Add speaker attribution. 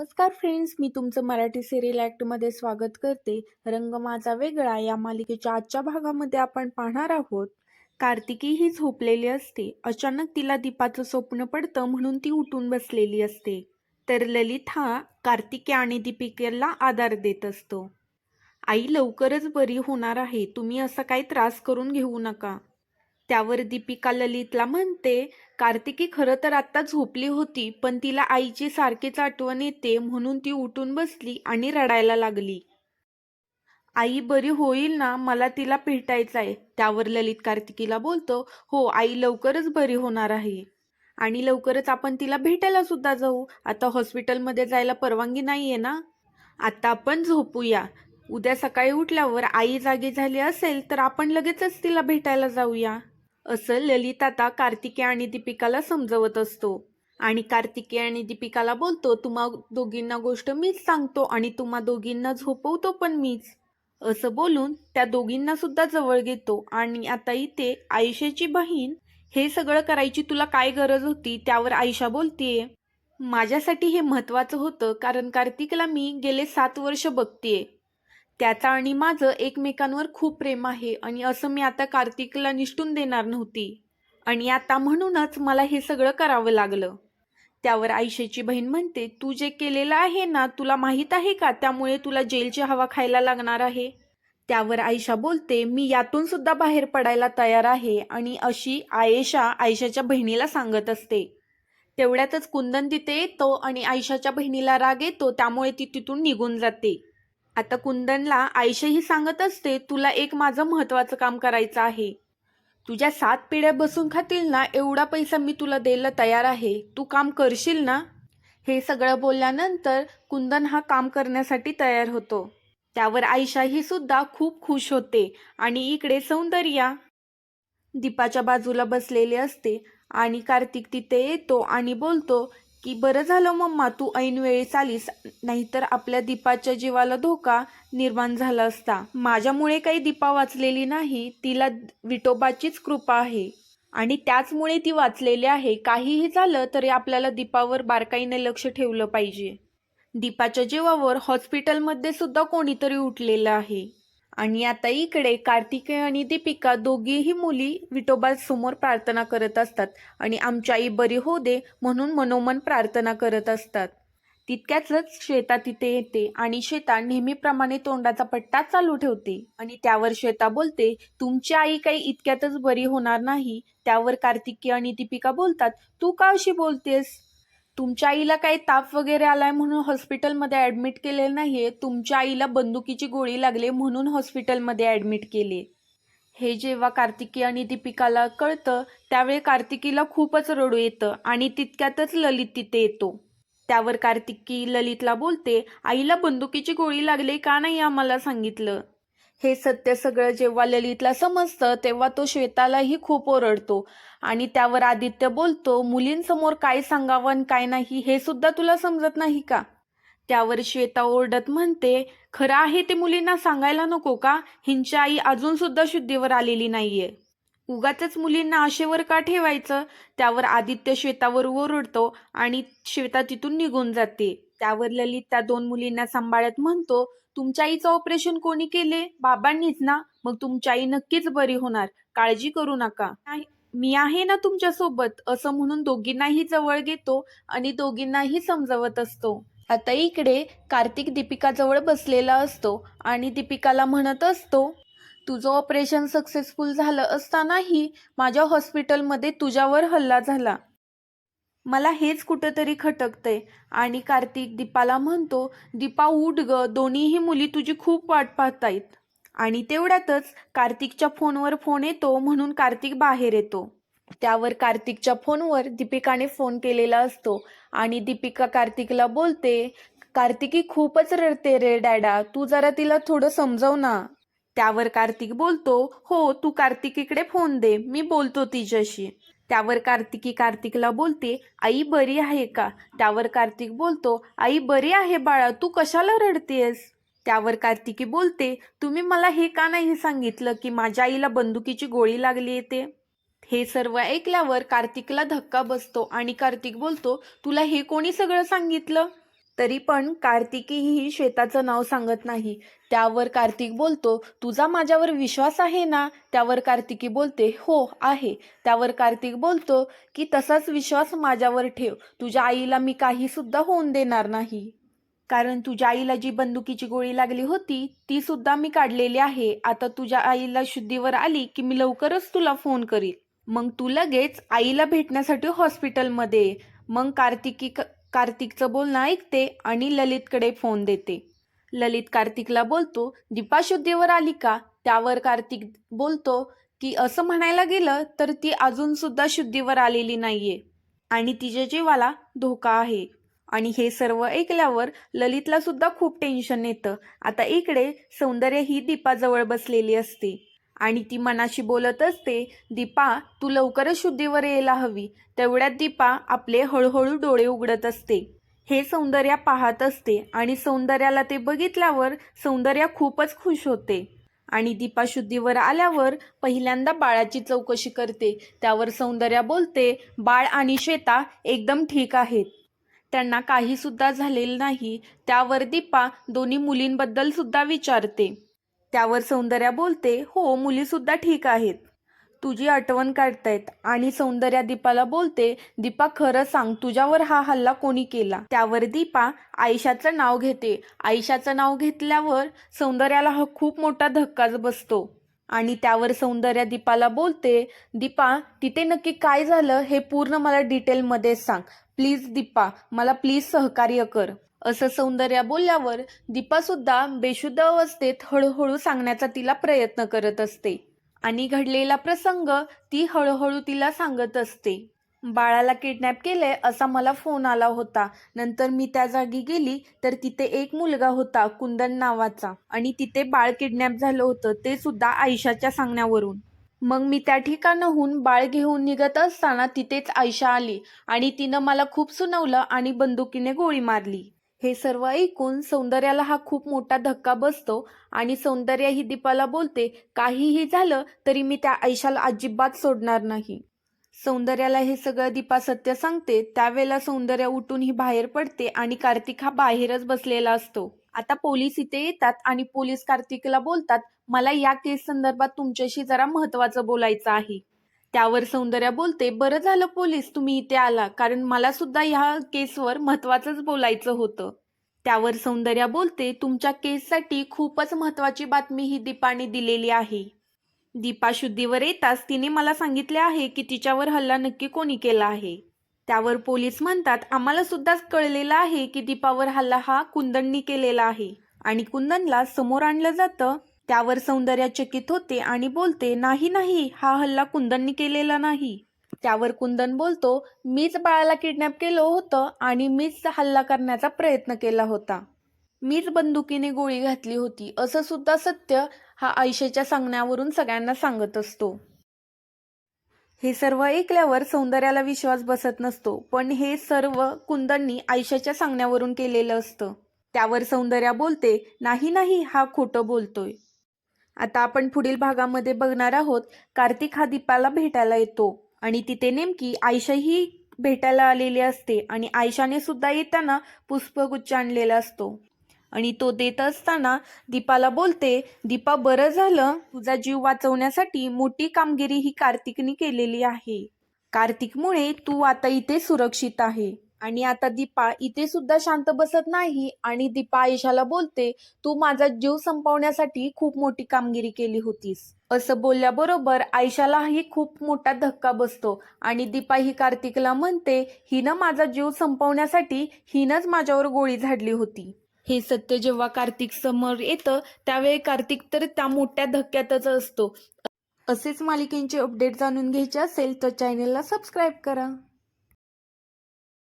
Speaker 1: नमस्कार फ्रेंड्स मी तुमचं मराठी सिरियल ॲक्टमध्ये स्वागत करते. रंग माझा वेगळा या मालिकेच्या आजच्या भागामध्ये आपण पाहणार आहोत. कार्तिकी ही झोपलेली असते. अचानक तिला दीपाचं स्वप्न पडतं म्हणून ती उठून बसलेली असते. तर ललित हा कार्तिकी आणि दीपिकेला आधार देत असतो. आई लवकरच बरी होणार आहे. तुम्ही असा काही त्रास करून घेऊ नका. त्यावर दीपिका ललितला म्हणते कार्तिकी खरं तर आत्ता झोपली होती पण तिला आईची सारखीच आठवण येते म्हणून ती उठून बसली आणि रडायला लागली. आई बरी होईल ना? मला तिला भेटायचं आहे त्यावर ललित कार्तिकीला बोलतो हो आई लवकरच बरी होणार आहे. आणि लवकरच आपण तिला भेटायला सुद्धा जाऊ. आता हॉस्पिटलमध्ये जायला परवानगी नाही आहे ना? आता आपण झोपूया. उद्या सकाळी उठल्यावर आई जागी झाली असेल तर आपण लगेचच तिला भेटायला जाऊया. असं ललित आता कार्तिके आणि दीपिकाला समजवत असतो. आणि कार्तिके आणि दीपिकाला बोलतो तुम्हा दोघींना गोष्ट मीच सांगतो आणि तुम्हा दोघींना झोपवतो पण मीच. असं बोलून त्या दोघींना सुद्धा जवळ घेतो. आणि आता इथे आयुष्याची बहीण हे सगळं करायची तुला काय गरज होती त्यावर आयशा बोलतीये. माझ्यासाठी हे महत्वाचं होतं कारण कार्तिकला मी गेले सात वर्ष बघतीये. त्याचा आणि माझं एकमेकांवर खूप प्रेम आहे आणि असं मी आता कार्तिकला निष्ठून देणार नव्हती. आणि आता म्हणूनच मला हे सगळं करावं लागलं. त्यावर आयशेची बहीण म्हणते तू जे केलेलं आहे ना तुला माहीत आहे का त्यामुळे तुला जेलची हवा खायला लागणार आहे? त्यावर आयशा बोलते मी यातून सुद्धा बाहेर पडायला तयार आहे आणि अशी आयेशा आयशाच्या बहिणीला सांगत असते. तेवढ्यातच कुंदन तिथे येतो आणि आयशाच्या बहिणीला राग येतो त्यामुळे ती तिथून निघून जाते. आता कुंदनला आयशाही सांगत असते तुला एक माझं महत्वाचं काम करायचं आहे. तुझ्या सात पिढ्या बसून खातील ना एवढा पैसा मी तुला द्यायला तयार आहे. तू काम करशील ना? हे सगळं बोलल्यानंतर कुंदन हा काम करण्यासाठी तयार होतो. त्यावर आयशाही सुद्धा खूप खुश होते आणि इकडे सौंदर्या दीपाच्या बाजूला बसलेले असते आणि कार्तिक तिथे येतो आणि बोलतो की बरं झालं मम्मा तू ऐन चालीस आलीस नाहीतर आपल्या दीपाच्या जीवाला धोका निर्माण झाला असता. माझ्यामुळे काही दीपा वाचलेली नाही तिला विटोबाचीच कृपा आहे. आणि त्याचमुळे ती वाचलेली आहे. काहीही झालं तरी आपल्याला दीपावर बारकाईने लक्ष ठेवलं पाहिजे. दीपाच्या जीवावर हॉस्पिटलमध्ये सुद्धा कोणीतरी उठलेलं आहे. आणि आता इकडे कार्तिकेय आणि दीपिका दोघीही मुली विठोबासमोर प्रार्थना करत असतात आणि आमची आई बरी हो दे म्हणून मनोमन प्रार्थना करत असतात. तितक्यातच श्वेता तिथे येते आणि श्वेता नेहमीप्रमाणे तोंडाचा पट्टा चालू ठेवते आणि त्यावर श्वेता बोलते तुमची आई काही इतक्यातच बरी होणार नाही. त्यावर कार्तिकी आणि दीपिका बोलतात तू का अशी बोलतेस? तुमच्या आईला काही ताप वगैरे आलाय म्हणून हॉस्पिटलमध्ये ॲडमिट केले नाहीये. तुमच्या आईला बंदुकीची गोळी लागली म्हणून हॉस्पिटलमध्ये ॲडमिट केले. हे जेव्हा कार्तिकी आणि दीपिकाला कळतं त्यावेळी कार्तिकीला खूपच रडू येतं आणि तितक्यातच ललित तिथे येतो. त्यावर कार्तिकी ललितला बोलते आईला बंदुकीची गोळी लागली का नाही आम्हाला सांगितलं? हे सत्य सगळं जेव्हा ललितला समजतं तेव्हा तो श्वेतालाही खूप ओरडतो. आणि त्यावर आदित्य बोलतो मुलींसमोर काय सांगावं आणि काय नाही हे सुद्धा तुला समजत नाही का? त्यावर श्वेता ओरडत म्हणते खरं आहे ते मुलींना सांगायला नको का? हिंची आई अजून सुद्धा शुद्धीवर आलेली नाहीये. उगाच मुलींना आशेवर का ठेवायचं? त्यावर आदित्य श्वेतावर ओरडतो आणि श्वेता तिथून निघून जाते. त्यावर ललित त्या दोन मुलींना सांभाळत म्हणतो तुमच्या आईचं ऑपरेशन कोणी केले? बाबांनीच ना? मग तुमची आई नक्कीच बरी होणार. काळजी करू नका. मी आहे ना तुमच्यासोबत असं म्हणून दोघींनाही जवळ घेतो आणि दोघींनाही समजवत असतो. आता इकडे कार्तिक दीपिका जवळ बसलेला असतो आणि दीपिकाला म्हणत असतो तुझं ऑपरेशन सक्सेसफुल झालं असतानाही माझ्या हॉस्पिटलमध्ये तुझ्यावर हल्ला झाला. मला हेच कुठंतरी खटकतंय. आणि कार्तिक दीपाला म्हणतो दीपा उठ ग. दोन्हीही मुली तुझी खूप वाट पाहतायत. आणि तेवढ्यातच कार्तिकच्या फोनवर फोन येतो म्हणून कार्तिक बाहेर येतो. त्यावर कार्तिकच्या फोनवर दीपिकाने फोन केलेला असतो आणि दीपिका कार्तिकला बोलते कार्तिकी खूपच रडते रे डॅडा. तू जरा तिला थोडं समजव ना. त्यावर कार्तिक बोलतो हो तू कार्तिकीकडे फोन दे. मी बोलतो तिच्याशी. त्यावर कार्तिकी कार्तिकला बोलते आई बरी आहे का? त्यावर कार्तिक बोलतो आई बरी आहे बाळा तू कशाला रडतेस त्यावर कार्तिकी बोलते तुम्ही मला हे का नाही सांगितलं की माझ्या आईला बंदुकीची गोळी लागली येते? हे सर्व ऐकल्यावर कार्तिकला धक्का बसतो आणि कार्तिक बोलतो तुला हे कोणी सगळं सांगितलं? तरी पण कार्तिकीही श्वेताचं नाव सांगत नाही. त्यावर कार्तिक बोलतो तुझा माझ्यावर विश्वास आहे ना? त्यावर कार्तिकी बोलते हो आहे. त्यावर कार्तिक बोलतो की तसाच विश्वास माझ्यावर ठेव. तुझ्या आईला मी काही सुद्धा होऊन देणार नाही. कारण तुझ्या आईला जी बंदुकीची गोळी लागली होती ती सुद्धा मी काढलेली आहे. आता तुझ्या आईला शुद्धीवर आली की मी लवकरच तुला फोन करील मग तू लगेच आईला भेटण्यासाठी हॉस्पिटलमध्ये मग कार्तिकी कार्तिकचं बोलणं ऐकते आणि ललितकडे फोन देते. ललित कार्तिकला बोलतो दीपा शुद्धीवर आली का? त्यावर कार्तिक बोलतो की असं म्हणायला गेलं तर ती अजून सुद्धा शुद्धीवर आलेली नाहीये. आणि तिच्या जीवाला धोका आहे. आणि हे सर्व ऐकल्यावर ललितला सुद्धा खूप टेन्शन येतं. आता इकडे सौंदर्य ही दीपाजवळ बसलेली असते. आणि ती मनाशी बोलत असते दीपा तू लवकरच शुद्धीवर यायला हवी. तेवढ्यात दीपा आपले हळूहळू डोळे उघडत असते. हे सौंदर्या पाहत असते आणि सौंदर्याला ते बघितल्यावर सौंदर्या खूपच खुश होते. आणि दीपा शुद्धीवर आल्यावर पहिल्यांदा बाळाची चौकशी करते. त्यावर सौंदर्या बोलते बाळ आणि श्वेता एकदम ठीक आहेत. त्यांना काहीसुद्धा झालेलं नाही. त्यावर दीपा दोन्ही मुलींबद्दल सुद्धा विचारते. त्यावर सौंदर्या बोलते हो मुली सुद्धा ठीक आहेत. तुझी आठवण काढतायत. आणि सौंदर्या दीपाला बोलते दीपा खरं सांग तुझ्यावर हा हल्ला कोणी केला? त्यावर दीपा आयशाचं नाव घेते. आयशाचं नाव घेतल्यावर सौंदर्याला हा खूप मोठा धक्काच बसतो. आणि त्यावर सौंदर्या दीपाला बोलते दीपा तिथे नक्की काय झालं हे पूर्ण मला डिटेलमध्ये सांग. प्लीज दीपा मला प्लीज सहकार्य कर. असं सौंदर्या बोलल्यावर दीपासुद्धा बेशुद्ध अवस्थेत हळूहळू सांगण्याचा तिला प्रयत्न करत असते. आणि घडलेला प्रसंग ती हळूहळू तिला सांगत असते. बाळाला किडनॅप केलंय असा मला फोन आला होता. नंतर मी त्या जागी गेली तर तिथे एक मुलगा होता कुंदन नावाचा. आणि तिथे बाळ किडनॅप झालं होतं ते सुद्धा आयशाच्या सांगण्यावरून. मग मी त्या ठिकाणाहून बाळ घेऊन निघत असताना तिथेच आयशा आली. आणि तिनं मला खूप सुनावलं आणि बंदुकीने गोळी मारली. हे सर्व ऐकून सौंदर्याला हा खूप मोठा धक्का बसतो आणि सौंदर्या ही दीपाला बोलते काहीही झालं तरी मी त्या ऐशाला अजिबात सोडणार नाही. सौंदर्याला हे सगळं दीपा सत्य सांगते त्यावेळेला सौंदर्य उठून ही बाहेर पडते आणि कार्तिक हा बाहेरच बसलेला असतो. आता पोलीस इथे येतात आणि पोलीस कार्तिकला बोलतात मला या केस संदर्भात तुमच्याशी जरा महत्वाचं बोलायचं आहे. त्यावर सौंदर्या बोलते बरं झालं पोलीस तुम्ही इथे आला. कारण मला सुद्धा ह्या केसवर महत्वाचंच बोलायचं होतं. त्यावर सौंदर्या बोलते तुमच्या केससाठी खूपच महत्वाची बातमी ही दीपाने दिलेली आहे. दीपा शुद्धीवर येताच तिने मला सांगितले आहे की तिच्यावर हल्ला नक्की कोणी केला आहे. त्यावर पोलीस म्हणतात आम्हाला सुद्धा कळलेलं आहे की दीपावर हल्ला हा कुंदननी केलेला आहे आणि कुंदनला समोर आणलं जातं त्यावर सौंदर्याचकित होते आणि बोलते नाही नाही हा हल्ला कुंदननी केलेला नाही. त्यावर कुंदन बोलतो मीच बाळाला किडनॅप केलं होतं आणि मीच हल्ला करण्याचा प्रयत्न केला होता. मीच बंदुकीने गोळी घातली होती. असं सुद्धा सत्य हा आयशेच्या सांगण्यावरून सगळ्यांना सांगत असतो. हे सर्व ऐकल्यावर सौंदर्याला विश्वास बसत नसतो पण हे सर्व कुंदननी आयशाच्या सांगण्यावरून केलेलं असतं. त्यावर सौंदर्या बोलते नाही नाही हा खोटं बोलतोय. आता आपण पुढील भागामध्ये बघणार आहोत. कार्तिक हा दीपाला भेटायला येतो आणि तिथे नेमकी आयशा ही भेटायला आलेली असते आणि आयशाने सुद्धा येताना पुष्पगुच्छ आणलेला असतो. आणि तो देत असताना दीपाला बोलते दीपा बरं झालं. तुझा जीव वाचवण्यासाठी मोठी कामगिरी ही कार्तिकने केलेली आहे. कार्तिकमुळे तू आता इथे सुरक्षित आहे. आणि आता दीपा इथे सुद्धा शांत बसत नाही आणि दीपा आयशाला बोलते तू माझा जीव संपवण्यासाठी खूप मोठी कामगिरी केली होतीस. असं बोलल्याबरोबर आयशालाही खूप मोठा धक्का बसतो आणि दीपा ही कार्तिकला म्हणते हिनं माझा जीव संपवण्यासाठी हिनंच माझ्यावर गोळी झाडली होती. हे सत्य जेव्हा कार्तिक समोर येतं त्यावेळी कार्तिक तर त्या मोठ्या धक्क्यातच असतो. असेच मालिकेंचे अपडेट जाणून घ्यायचे असेल तर चॅनेलला सबस्क्राईब करा.